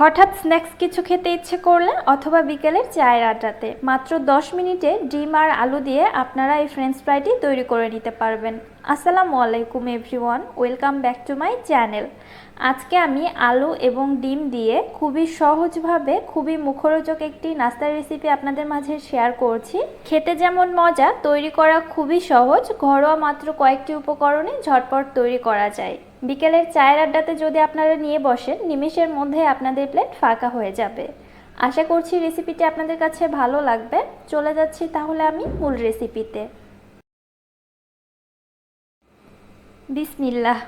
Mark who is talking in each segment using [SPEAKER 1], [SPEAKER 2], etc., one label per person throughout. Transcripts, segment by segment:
[SPEAKER 1] হঠাৎ স্ন্যাক্স কিছু খেতে ইচ্ছে করলে অথবা বিকেলের চায়ের আড্ডাতে, মাত্র 10 মিনিটে ডিম আর আলু দিয়ে আপনারা এই ফ্রেঞ্চ ফ্রাইটি তৈরি করে নিতে পারবেন। আসসালামু আলাইকুম everyone welcome back to my channel আজকে আমি আলু এবং ডিম দিয়ে খুবই সহজভাবে, খুবই মুখরোচক একটি নাস্তার রেসিপি আপনাদের মাঝে শেয়ার করছি। খেতে যেমন মজা, তৈরি করা খুবই সহজ, ঘরোয়া মাত্র কয়েকটি উপকরণে ঝটপট তৈরি করা যায়। বিকেলের চায়ের আড্ডাতে যদি আপনারা নিয়ে বসেন, নিমেষের মধ্যে আপনাদের প্লেট ফাঁকা হয়ে যাবে। আশা করছি রেসিপিটি আপনাদের কাছে ভালো লাগবে। চলে যাচ্ছি তাহলে আমি মূল রেসিপিতে। বিসমিল্লাহ।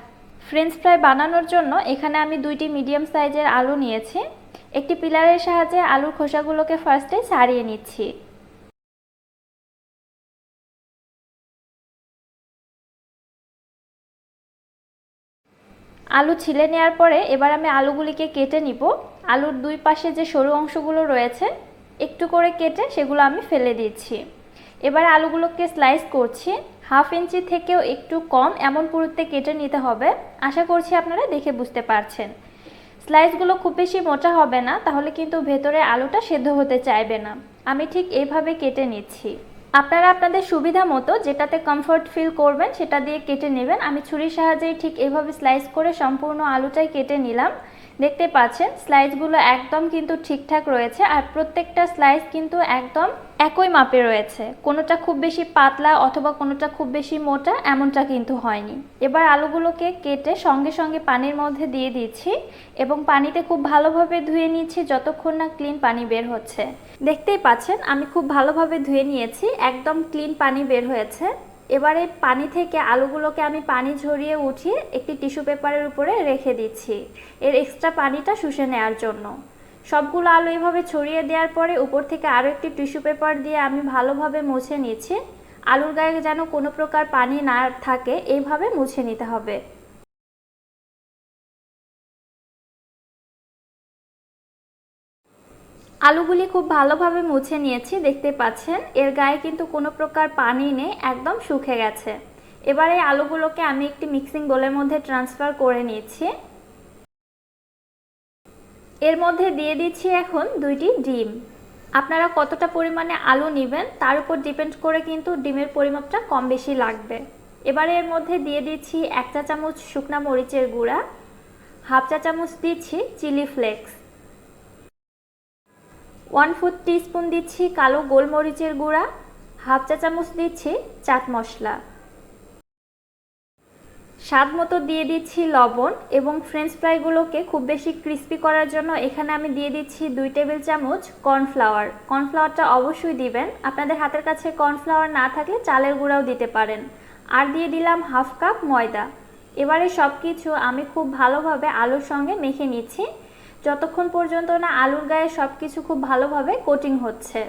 [SPEAKER 1] ফ্রেঞ্চ ফ্রাই বানানোর জন্য এখানে আমি দুইটি মিডিয়াম সাইজের আলু নিয়েছি। একটি পিলারের সাহায্যে আলুর খোসাগুলোকে ফার্স্টে ছাড়িয়ে নিচ্ছি। আলু ছিলে নেওয়ার পরে এবার আমি আলুগুলিকে কেটে নিব। আলুর দুই পাশে যে সরু অংশগুলো রয়েছে, একটু করে কেটে সেগুলো আমি ফেলে দিচ্ছি। এবার আলুগুলোকে স্লাইস করছি। হাফ ইঞ্চি থেকেও একটু কম এমন পুরুত্বে কেটে নিতে হবে। আশা করছি আপনারা দেখে বুঝতে পারছেন। স্লাইসগুলো খুব বেশি মোটা হবে না, তাহলে কিন্তু ভেতরে আলুটা সেদ্ধ হতে চাইবে না। আমি ঠিক এইভাবে কেটে নিচ্ছি। আপনারা আপনাদের সুবিধা মতো যেটাতে কমফর্ট ফিল করবেন, সেটা দিয়ে কেটে নেবেন। আমি ছুরির সাহায্যেই ঠিক এভাবে স্লাইস করে সম্পূর্ণ আলুটাই কেটে নিলাম। দেখতে পাচ্ছেন স্লাইসগুলো একদম কিন্তু ঠিকঠাক রয়েছে আর প্রত্যেকটা স্লাইস কিন্তু একদম একই মাপে রয়েছে। কোনোটা খুব বেশি পাতলা অথবা কোনোটা খুব বেশি মোটা এমনটা কিন্তু হয়নি। এবার আলুগুলোকে কেটে সঙ্গে সঙ্গে পানির মধ্যে দিয়ে দিচ্ছি এবং পানিতে খুব ভালোভাবে ধুয়ে নিচ্ছি যতক্ষণ না ক্লিন পানি বের হচ্ছে। দেখতেই পাচ্ছেন, আমি খুব ভালোভাবে ধুয়ে নিয়েছি, একদম ক্লিন পানি বের হয়েছে। এবারে পানি থেকে আলুগুলোকে আমি পানি ঝরিয়ে উঠিয়ে একটি টিস্যু পেপারের উপরে রেখে দিচ্ছি। এর এক্সট্রা পানিটা শুষে নেওয়ার জন্য। সবগুলো আলু এভাবে ছড়িয়ে দেওয়ার পরে উপর থেকে আরও একটি টিস্যু পেপার দিয়ে আমি ভালোভাবে মুছে নিচ্ছি। আলুর গায়ে যেন কোনো প্রকার পানি না থাকে, এইভাবে মুছে নিতে হবে। আলুগুলি খুব ভালোভাবে মুছে নিয়েছি, দেখতে পাচ্ছেন। এর গায়ে কিন্তু কোনো প্রকার পানি নেই, একদম শুকে গেছে। এবারে আলুগুলোকে আমি একটি মিক্সিং বোলের মধ্যে ট্রান্সফার করে নিচ্ছি। এর মধ্যে দিয়ে দিচ্ছি এখন দুইটি ডিম। আপনারা কতটা পরিমাণে আলু নেবেন, তার উপর ডিপেন্ড করে কিন্তু ডিমের পরিমাপটা কম বেশি লাগবে। এবারে এর মধ্যে দিয়ে দিচ্ছি এক চা চামচ শুকনা মরিচের গুঁড়া, হাফ চা চামচ দিচ্ছি chilli flakes. One four spoon দিচ্ছি কালো গোলমরিচের গুঁড়া, হাফ চা চামচ দিচ্ছি চাট মশলা। স্বাদ মতো দিয়ে দিচ্ছি লবণ এবং ফ্রেঞ্চ ফ্রাইগুলোকে খুব বেশি ক্রিস্পি করার জন্য এখানে আমি দিয়ে দিচ্ছি দুই টেবিল চামচ কর্নফ্লাওয়ার কর্নফ্লাওয়ারটা অবশ্যই দিবেন। আপনাদের হাতের কাছে কর্নফ্লাওয়ার না থাকলে চালের গুঁড়াও দিতে পারেন। আর দিয়ে দিলাম হাফ কাপ ময়দা। এবারে সব কিছু আমি খুব ভালোভাবে আলুর সঙ্গে মেখে নিচ্ছি। যতক্ষণ পর্যন্ত না আলুর গায়ে সব কিছু খুব ভালোভাবে কোটিং হচ্ছে।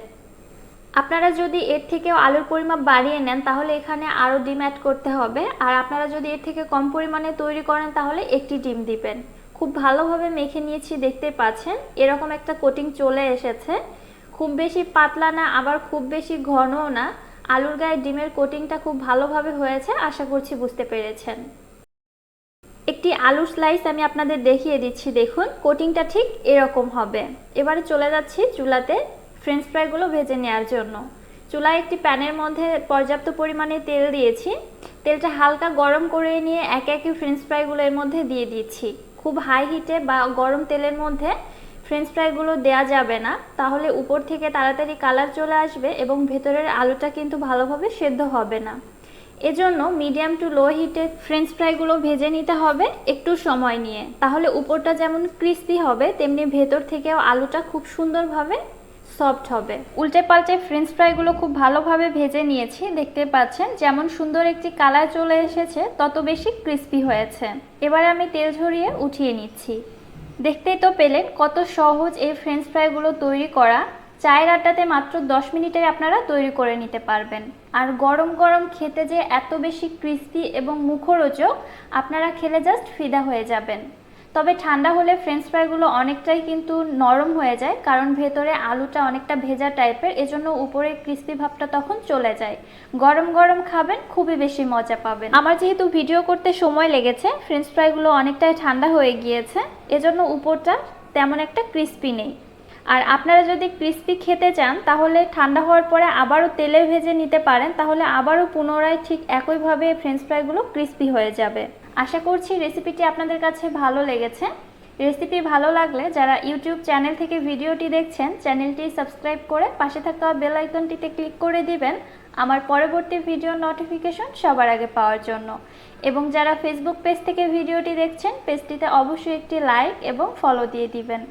[SPEAKER 1] আপনারা যদি এর থেকেও আলুর পরিমাপ বাড়িয়ে নেন, তাহলে এখানে আরও ডিম অ্যাড করতে হবে। আর আপনারা যদি এর থেকে কম পরিমাণে তৈরি করেন, তাহলে একটি ডিম দিবেন। খুব ভালোভাবে মেখে নিয়েছি, দেখতে পাচ্ছেন। এরকম একটা কোটিং চলে এসেছে। খুব বেশি পাতলা না, আবার খুব বেশি ঘনও না। আলুর গায়ে ডিমের কোটিংটা খুব ভালোভাবে হয়েছে, আশা করছি বুঝতে পেরেছেন। একটি আলুর স্লাইস আমি আপনাদের দেখিয়ে দিচ্ছি, দেখুন। কোটিংটা ঠিক এরকম হবে। এবারে চলে যাচ্ছি চুলাতে ফ্রেঞ্চ ফ্রাইগুলো ভেজে নেওয়ার জন্য। চুলায় একটি প্যানের মধ্যে পর্যাপ্ত পরিমাণে তেল দিয়েছি। তেলটা হালকা গরম করে নিয়ে একে একে ফ্রেঞ্চ ফ্রাইগুলো এর মধ্যে দিয়ে দিচ্ছি। খুব হাই হিটে বা গরম তেলের মধ্যে ফ্রেঞ্চ ফ্রাইগুলো দেয়া যাবে না। তাহলে উপর থেকে তাড়াতাড়ি কালার চলে আসবে এবং ভেতরের আলুটা কিন্তু ভালোভাবে সেদ্ধ হবে না। এজন্য মিডিয়াম টু লো হিটে ফ্রেঞ্চ ফ্রাইগুলো ভেজে নিতে হবে একটু সময় নিয়ে। তাহলে উপরটা যেমন ক্রিস্পি হবে, তেমনি ভেতর থেকেও আলুটা খুব সুন্দরভাবে সফট হবে। উল্টে পাল্টে ফ্রেঞ্চ ফ্রাইগুলো খুব ভালোভাবে ভেজে নিয়েছি, দেখতে পাচ্ছেন। যেমন সুন্দর একটি কালার চলে এসেছে, তত বেশি ক্রিস্পি হয়েছে। এবারে আমি তেল ঝরিয়ে উঠিয়ে নিচ্ছি। দেখতেই তো পেলেন কত সহজ এই ফ্রেঞ্চ ফ্রাইগুলো তৈরি করা। চায়ের আড্ডাতে মাত্র দশ মিনিটে আপনারা তৈরি করে নিতে পারবেন। আর গরম গরম খেতে যে এত বেশি ক্রিস্পি এবং মুখরোচক, আপনারা খেলে জাস্ট ফিদা হয়ে যাবেন। তবে ঠান্ডা হলে ফ্রেঞ্চ ফ্রাইগুলো অনেকটাই কিন্তু নরম হয়ে যায়, কারণ ভেতরে আলুটা অনেকটা ভেজা টাইপের এজন্য উপরে ক্রিস্পি ভাবটা তখন চলে যায়। গরম গরম খাবেন, খুবই বেশি মজা পাবেন। আমার যেহেতু ভিডিও করতে সময় লেগেছে ফ্রেঞ্চ ফ্রাইগুলো অনেকটাই ঠান্ডা হয়ে গিয়েছে, এজন্য উপরটা তেমন একটা ক্রিস্পি নেই। আর আপনারা যদি ক্রিস্পি খেতে চান, তাহলে ঠান্ডা হওয়ার পরে আবারও তেলে ভেজে নিতে পারেন, তাহলে আবারও পুনরায় ঠিক একইভাবে ফ্রেঞ্চ ফ্রাইগুলো ক্রিস্পি হয়ে যাবে। আশা করছি রেসিপিটি আপনাদের কাছে ভালো লেগেছে। রেসিপি ভালো লাগলে যারা ইউটিউব চ্যানেল থেকে ভিডিওটি দেখছেন চ্যানেলটি সাবস্ক্রাইব করে পাশে থাকা বেল আইকনটিতে ক্লিক করে দিবেন। আমার পরবর্তী ভিডিও নোটিফিকেশন সবার আগে পাওয়ার জন্য। এবং যারা ফেসবুক পেজ থেকে ভিডিওটি দেখছেন পেজটিতে অবশ্যই একটি লাইক এবং ফলো দিয়ে দিবেন।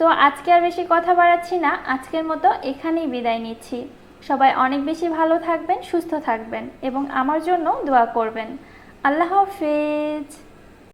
[SPEAKER 1] সো আজকে আর বেশি কথা বাড়াচ্ছি না। আজকের মতো এখানেই বিদায় নিচ্ছি। সবাই অনেক বেশি ভালো থাকবেন, সুস্থ থাকবেন এবং আমার জন্য দোয়া করবেন। আল্লাহ হাফেজ।